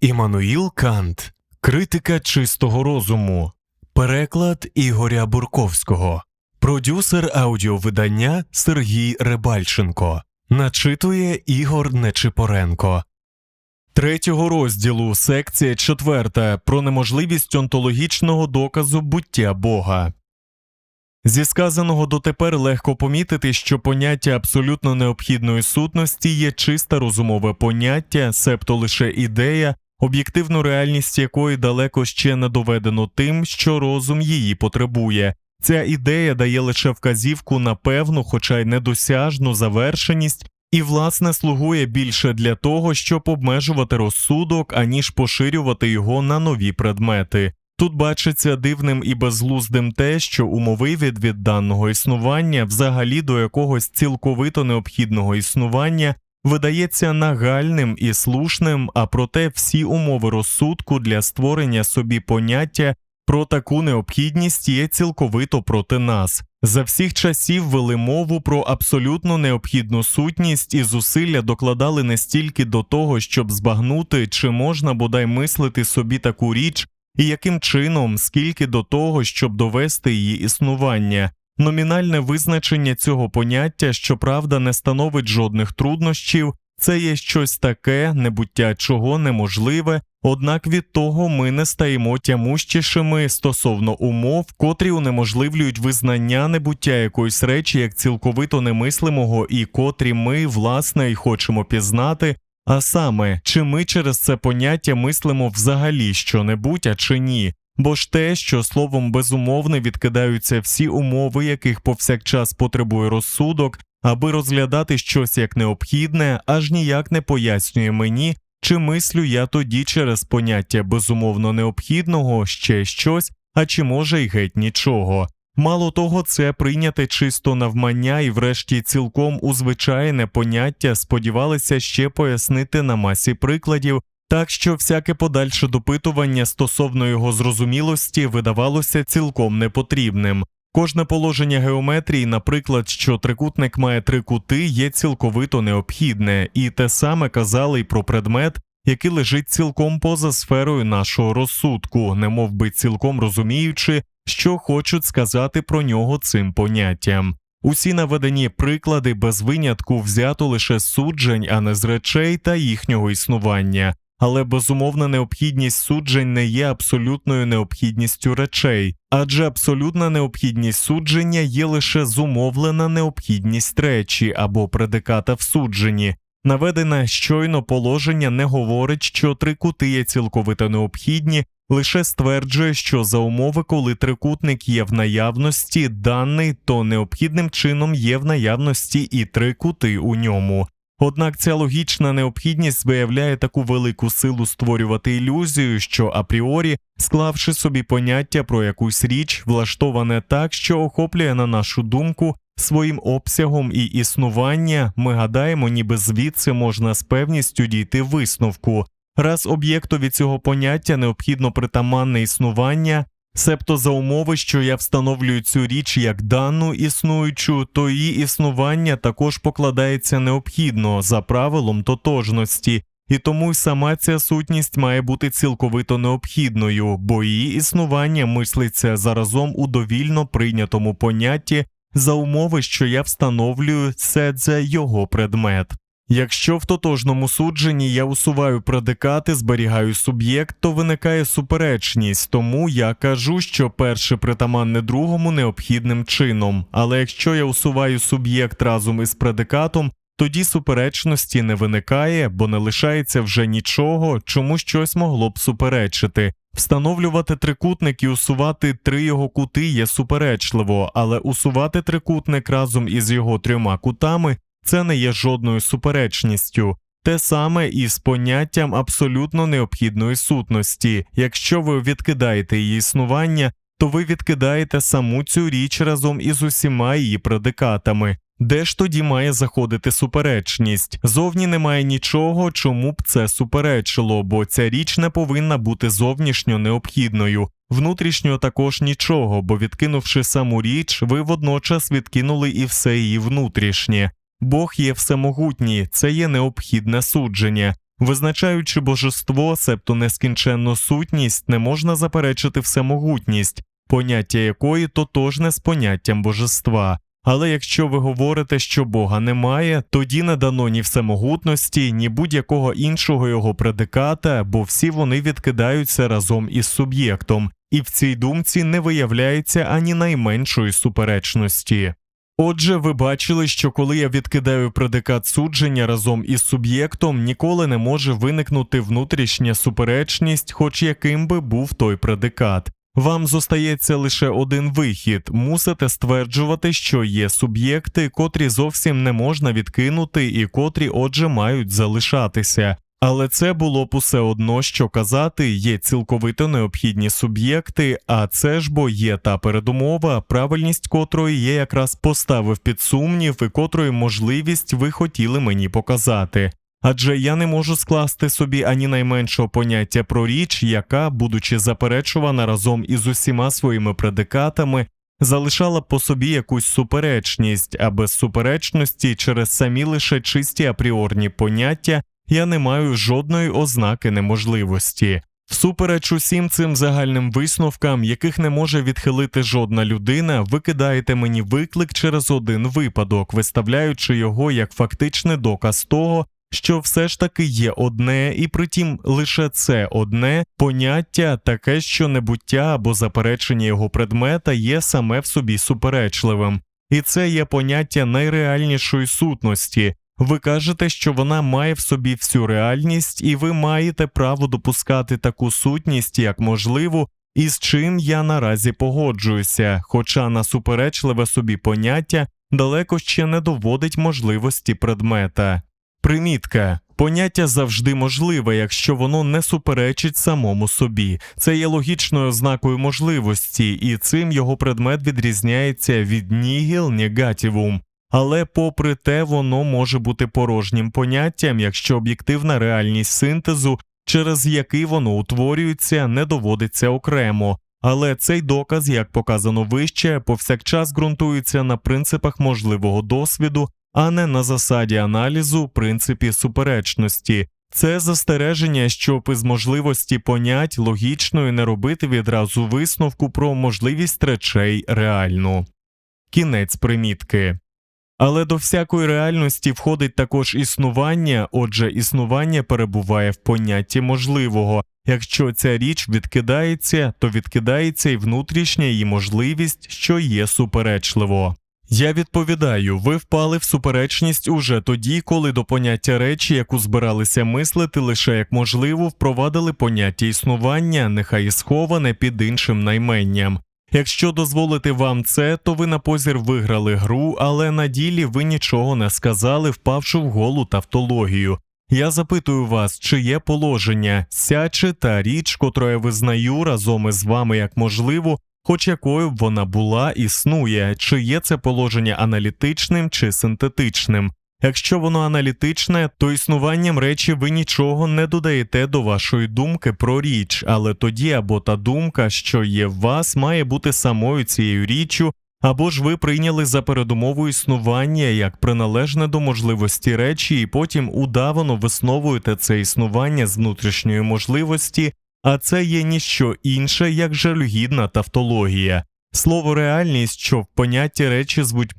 Іммануїл Кант Критика чистого розуму. Переклад Ігоря Бурковського. Продюсер аудіовидання Сергій Рибальченко. Начитує Ігор Нечипоренко. Третього розділу секція четверта про неможливість онтологічного доказу буття Бога. Зі сказаного дотепер легко помітити, що поняття абсолютно необхідної сутності є чисте розумове поняття, себто лише ідея, об'єктивну реальність якої далеко ще не доведено тим, що розум її потребує. Ця ідея дає лише вказівку на певну, хоча й недосяжну завершеність, і, власне, слугує більше для того, щоб обмежувати розсудок, аніж поширювати його на нові предмети. Тут бачиться дивним і безглуздим те, що умовивід від даного існування, взагалі до якогось цілковито необхідного існування, видається нагальним і слушним, а проте всі умови розсудку для створення собі поняття про таку необхідність є цілковито проти нас. За всіх часів вели мову про абсолютно необхідну сутність і зусилля докладали не стільки до того, щоб збагнути, чи можна бодай мислити собі таку річ, і яким чином, скільки до того, щоб довести її існування. Номінальне визначення цього поняття, щоправда, не становить жодних труднощів, це є щось таке, небуття чого неможливе, однак від того ми не стаємо тямущішими стосовно умов, котрі унеможливлюють визнання небуття якоїсь речі як цілковито немислимого, і котрі ми, власне, й хочемо пізнати. А саме, чи ми через це поняття мислимо взагалі що-небудь, а чи ні? Бо ж те, що словом безумовне відкидаються всі умови, яких повсякчас потребує розсудок, аби розглядати щось як необхідне, аж ніяк не пояснює мені, чи мислю я тоді через поняття безумовно необхідного ще щось, а чи може й геть нічого. Мало того, це прийняте чисто навмання і, врешті, цілком у звичайне поняття сподівалися ще пояснити на масі прикладів, так що всяке подальше допитування стосовно його зрозумілості видавалося цілком непотрібним. Кожне положення геометрії, наприклад, що трикутник має три кути, є цілковито необхідне, і те саме казали й про предмет, який лежить цілком поза сферою нашого розсудку, немов би цілком розуміючи, що хочуть сказати про нього цим поняттям. Усі наведені приклади без винятку взято лише суджень, а не з речей та їхнього існування. Але безумовна необхідність суджень не є абсолютною необхідністю речей, адже абсолютна необхідність судження є лише зумовлена необхідність речі або предиката в судженні. Наведене щойно положення не говорить, що три кути є цілковито необхідні, лише стверджує, що за умови, коли трикутник є в наявності, даний, то необхідним чином є в наявності і три кути у ньому. Однак ця логічна необхідність виявляє таку велику силу створювати ілюзію, що апріорі, склавши собі поняття про якусь річ, влаштоване так, що охоплює на нашу думку своїм обсягом і існування, ми гадаємо, ніби звідси можна з певністю дійти висновку. Раз об'єктові цього поняття необхідно притаманне існування, себто за умови, що я встановлюю цю річ як дану існуючу, то її існування також покладається необхідно за правилом тотожності, і тому й сама ця сутність має бути цілковито необхідною, бо її існування мислиться заразом у довільно прийнятому понятті за умови, що я встановлюю це це його предмет. Якщо в тотожному судженні я усуваю предикати, зберігаю суб'єкт, то виникає суперечність, тому я кажу, що перше притаманне другому необхідним чином. Але якщо я усуваю суб'єкт разом із предикатом, тоді суперечності не виникає, бо не лишається вже нічого, чому щось могло б суперечити. Встановлювати трикутник і усувати три його кути є суперечливо, але усувати трикутник разом із його трьома кутами це не є жодною суперечністю. Те саме і з поняттям абсолютно необхідної сутності. Якщо ви відкидаєте її існування, то ви відкидаєте саму цю річ разом із усіма її предикатами. Де ж тоді має заходити суперечність? Зовні немає нічого, чому б це суперечило, бо ця річ не повинна бути зовнішньо необхідною. Внутрішньо також нічого, бо відкинувши саму річ, ви водночас відкинули і все її внутрішнє. Бог є всемогутній, це є необхідне судження. Визначаючи божество, себто нескінченну сутність, не можна заперечити всемогутність, поняття якої тотожне з поняттям божества. Але якщо ви говорите, що Бога немає, тоді не дано ні всемогутності, ні будь-якого іншого його предиката, бо всі вони відкидаються разом із суб'єктом, і в цій думці не виявляється ані найменшої суперечності. Отже, ви бачили, що коли я відкидаю предикат судження разом із суб'єктом, ніколи не може виникнути внутрішня суперечність, хоч яким би був той предикат. Вам зостається лише один вихід мусите стверджувати, що є суб'єкти, котрі зовсім не можна відкинути і котрі, отже, мають залишатися. Але це було б усе одно, що казати, є цілковито необхідні суб'єкти, а це ж бо є та передумова, правильність котрої я якраз поставив під сумнів, і котрої можливість ви хотіли мені показати. Адже я не можу скласти собі ані найменшого поняття про річ, яка, будучи заперечувана разом із усіма своїми предикатами, залишала по собі якусь суперечність, а без суперечності через самі лише чисті апріорні поняття я не маю жодної ознаки неможливості. Всупереч усім цим загальним висновкам, яких не може відхилити жодна людина, ви кидаєте мені виклик через один випадок, виставляючи його як фактичний доказ того, що все ж таки є одне, і притім лише це одне поняття, таке, що небуття або заперечення його предмета є саме в собі суперечливим, і це є поняття найреальнішої сутності. Ви кажете, що вона має в собі всю реальність, і ви маєте право допускати таку сутність як можливу, і з чим я наразі погоджуюся, хоча на суперечливе собі поняття далеко ще не доводить можливості предмета. Примітка. Поняття завжди можливе, якщо воно не суперечить самому собі. Це є логічною ознакою можливості, і цим його предмет відрізняється від нігіл негативум. Але, попри те, воно може бути порожнім поняттям, якщо об'єктивна реальність синтезу, через який воно утворюється, не доводиться окремо. Але цей доказ, як показано вище, повсякчас ґрунтується на принципах можливого досвіду, а не на засаді аналізу принципі суперечності. Це застереження, щоб із можливості понять логічної не робити відразу висновку про можливість речей реальну. Кінець примітки. Але до всякої реальності входить також існування, отже, існування перебуває в понятті можливого. Якщо ця річ відкидається, то відкидається і внутрішня її можливість, що є суперечливо. Я відповідаю, ви впали в суперечність уже тоді, коли до поняття речі, яку збиралися мислити лише як можливо, впровадили поняття існування, нехай і сховане під іншим найменням. Якщо дозволити вам це, то ви на позір виграли гру, але на ділі ви нічого не сказали, впавши в голу тавтологію. Я запитую вас, чи є положення, сяче та річ, котру я визнаю разом із вами як можливо, хоч якою б вона була, існує, чи є це положення аналітичним чи синтетичним. Якщо воно аналітичне, то існуванням речі ви нічого не додаєте до вашої думки про річ, але тоді або та думка, що є в вас, має бути самою цією річчю, або ж ви прийняли за передумову існування як приналежне до можливості речі, і потім удавано висновуєте це існування з внутрішньої можливості, а це є ніщо інше, як жалюгідна тавтологія. Слово реальність, що в понятті речі звуть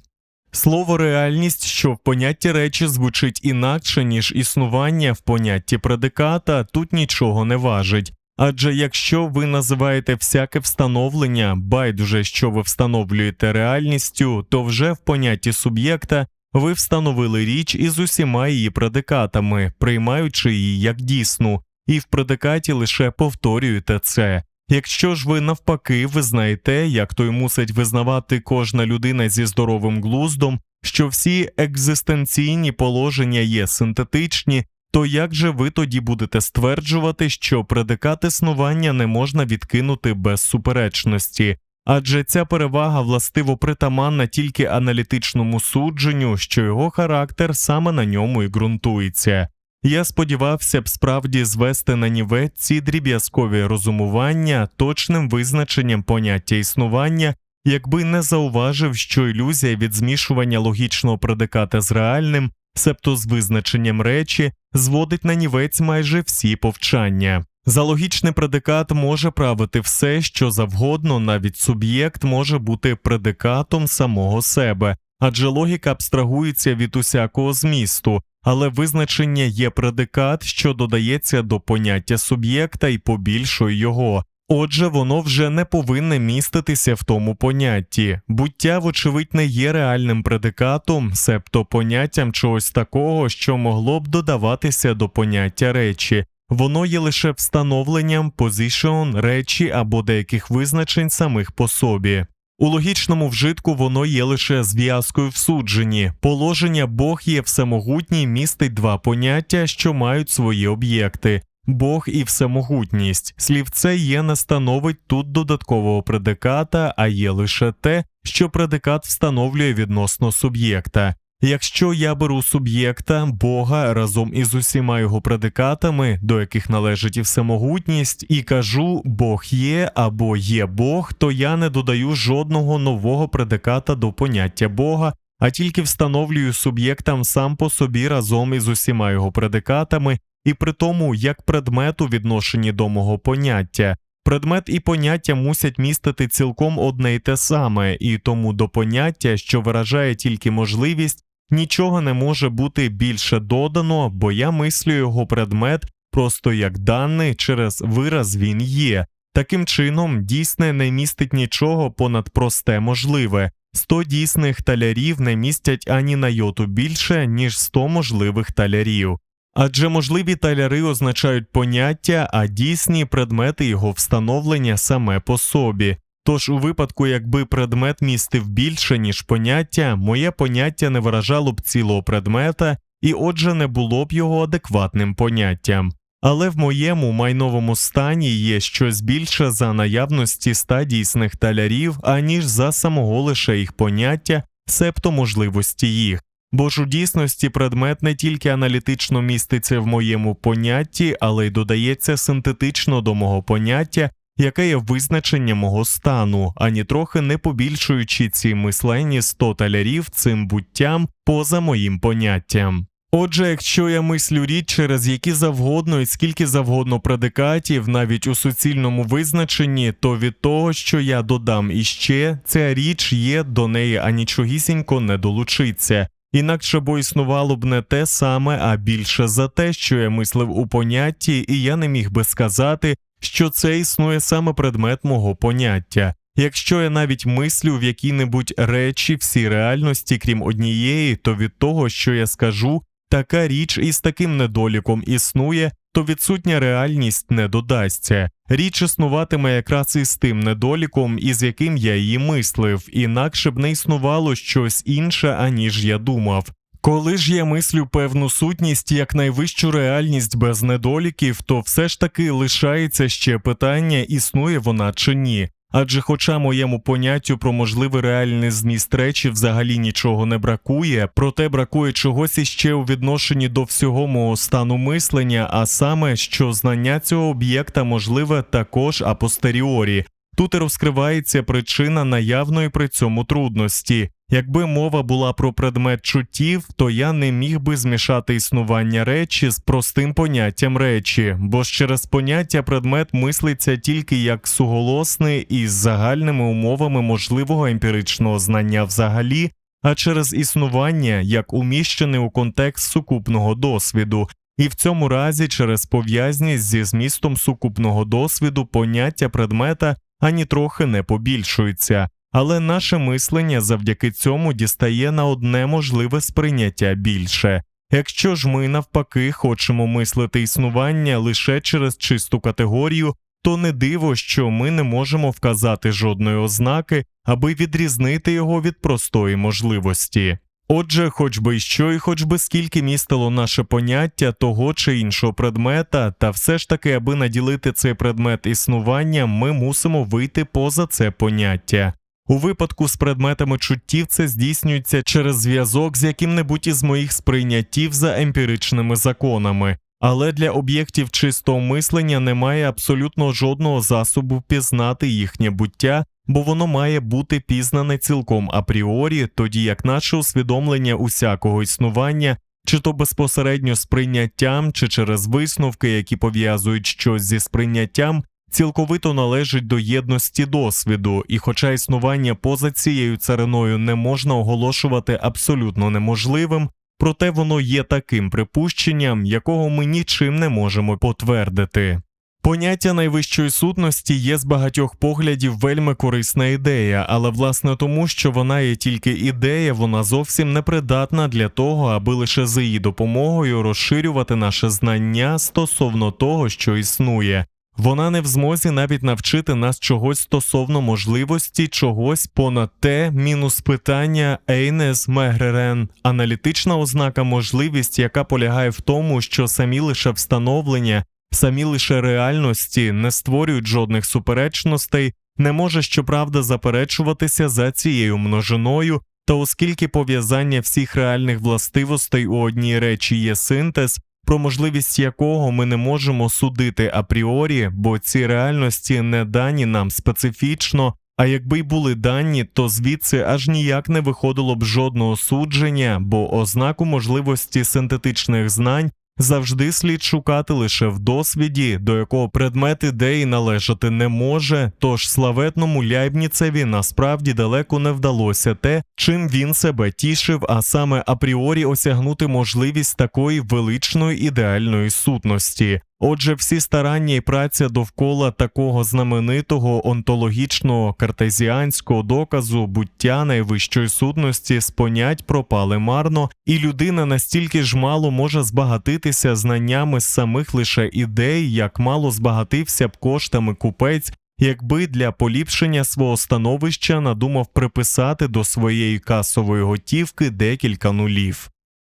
Слово реальність, що в понятті речі звучить інакше, ніж існування в понятті предиката, тут нічого не важить. Адже якщо ви називаєте всяке встановлення, байдуже, що ви встановлюєте реальністю, то вже в понятті суб'єкта ви встановили річ із усіма її предикатами, приймаючи її як дійсну, і в предикаті лише повторюєте це. Якщо ж ви навпаки визнаєте, як то й мусить визнавати кожна людина зі здоровим глуздом, що всі екзистенційні положення є синтетичні, то як же ви тоді будете стверджувати, що предикат існування не можна відкинути без суперечності? Адже ця перевага властиво притаманна тільки аналітичному судженню, що його характер саме на ньому і ґрунтується. Я сподівався б справді звести на нівець ці дріб'язкові розумування точним визначенням поняття існування, якби не зауважив, що ілюзія від змішування логічного предиката з реальним себто з визначенням речі, зводить на нівець майже всі повчання. За логічний предикат може правити все, що завгодно, навіть суб'єкт може бути предикатом самого себе, адже логіка абстрагується від усякого змісту, але визначення є предикат, що додається до поняття суб'єкта і побільшує його. Отже, воно вже не повинне міститися в тому понятті. Буття, вочевидь, не є реальним предикатом, себто поняттям чогось такого, що могло б додаватися до поняття речі. Воно є лише встановленням позишон речі або деяких визначень самих по собі. У логічному вжитку воно є лише зв'язкою в судженні. Положення Бог є всемогутній містить два поняття, що мають свої об'єкти. Бог і всемогутність. Слівце є не становить тут додаткового предиката, а є лише те, що предикат встановлює відносно суб'єкта. Якщо я беру суб'єкта Бога разом із усіма його предикатами, до яких належить і всемогутність, і кажу Бог є або є Бог, то я не додаю жодного нового предиката до поняття Бога, а тільки встановлюю суб'єктам сам по собі разом із усіма його предикатами, і при тому як предмет у відношенні до мого поняття. Предмет і поняття мусять містити цілком одне й те саме, і тому до поняття, що виражає тільки можливість, нічого не може бути більше додано, бо я мислю його предмет просто як даний через вираз він є. Таким чином, дійсне не містить нічого понад просте можливе. Сто дійсних талярів не містять ані на йоту більше, ніж сто можливих талярів. Адже можливі таляри означають поняття, а дійсні предмети його встановлення саме по собі. Тож у випадку, якби предмет містив більше, ніж поняття, моє поняття не виражало б цілого предмета, і отже не було б його адекватним поняттям. Але в моєму майновому стані є щось більше за наявності ста дійсних талярів, аніж за самого лише їх поняття, себто можливості їх. Бо ж у дійсності предмет не тільки аналітично міститься в моєму понятті, але й додається синтетично до мого поняття, яке є визначення мого стану, ані трохи не побільшуючи ці мисленні сто талярів цим буттям поза моїм поняттям. Отже, якщо я мислю річ через які завгодно і скільки завгодно предикатів, навіть у суцільному визначенні, то від того, що я додам іще, ця річ є до неї анічогісінько не долучиться. Інакше бо існувало б не те саме, а більше за те, що я мислив у понятті, і я не міг би сказати, що це існує саме предмет мого поняття. Якщо я навіть мислю в якій-небудь речі всі реальності, крім однієї, то від того, що я скажу, така річ із таким недоліком існує, то відсутня реальність не додасться. Річ існуватиме якраз із тим недоліком, із яким я її мислив, інакше б не існувало щось інше, аніж я думав. Коли ж я мислю певну сутність як найвищу реальність без недоліків, то все ж таки лишається ще питання, існує вона чи ні. Адже, хоча моєму поняттю про можливий реальний зміст речі взагалі нічого не бракує, проте бракує чогось іще у відношенні до всього мого стану мислення, а саме, що знання цього об'єкта можливе також апостеріорі. Тут і розкривається причина наявної при цьому трудності. Якби мова була про предмет чуттів, то я не міг би змішати існування речі з простим поняттям речі, бо ж через поняття предмет мислиться тільки як суголосний із загальними умовами можливого емпіричного знання взагалі, а через існування як уміщений у контекст сукупного досвіду. І в цьому разі через пов'язність зі змістом сукупного досвіду поняття предмета ані трохи не побільшується, але наше мислення завдяки цьому дістає на одне можливе сприйняття більше. Якщо ж ми навпаки хочемо мислити існування лише через чисту категорію, то не диво, що ми не можемо вказати жодної ознаки, аби відрізнити його від простої можливості. Отже, хоч би що і хоч би скільки містило наше поняття того чи іншого предмета, та все ж таки, аби наділити цей предмет існуванням, ми мусимо вийти поза це поняття. У випадку з предметами чуттів це здійснюється через зв'язок з яким-небудь із моїх сприйняттів за емпіричними законами, але для об'єктів чистого мислення немає абсолютно жодного засобу пізнати їхнє буття, бо воно має бути пізнане цілком апріорі, тоді як наше усвідомлення усякого існування чи то безпосередньо з прийняттям, чи через висновки, які пов'язують щось зі сприйняттям, цілковито належить до єдності досвіду, і хоча існування поза цією цариною не можна оголошувати абсолютно неможливим, проте воно є таким припущенням, якого ми нічим не можемо потвердити. Поняття найвищої сутності є з багатьох поглядів вельми корисна ідея, але власне тому, що вона є тільки ідея, вона зовсім не придатна для того, аби лише за її допомогою розширювати наше знання стосовно того, що існує. Вона не в змозі навіть навчити нас чогось стосовно можливості чогось понад те, мінус питання Ейнес Мегререн, аналітична ознака можливість, яка полягає в тому, що самі лише встановлення, самі лише реальності не створюють жодних суперечностей, не може щоправда заперечуватися за цією множиною, та оскільки пов'язання всіх реальних властивостей у одній речі є синтез, про можливість якого ми не можемо судити апріорі, бо ці реальності не дані нам специфічно. А якби й були дані, то звідси аж ніяк не виходило б жодного судження, бо ознаку можливості синтетичних знань завжди слід шукати лише в досвіді, до якого предмет ідеї належати не може. Тож славетному Ляйбніцеві насправді далеко не вдалося те, чим він себе тішив, а саме апріорі осягнути можливість такої величної ідеальної сутності. Отже, всі старання і праця довкола такого знаменитого онтологічного картезіанського доказу буття найвищої сутності з понять пропали марно, і людина настільки ж мало може збагатитися знаннями з самих лише ідей, як мало збагатився б коштами купець, якби для поліпшення свого становища надумав приписати до своєї касової готівки декілька нулів.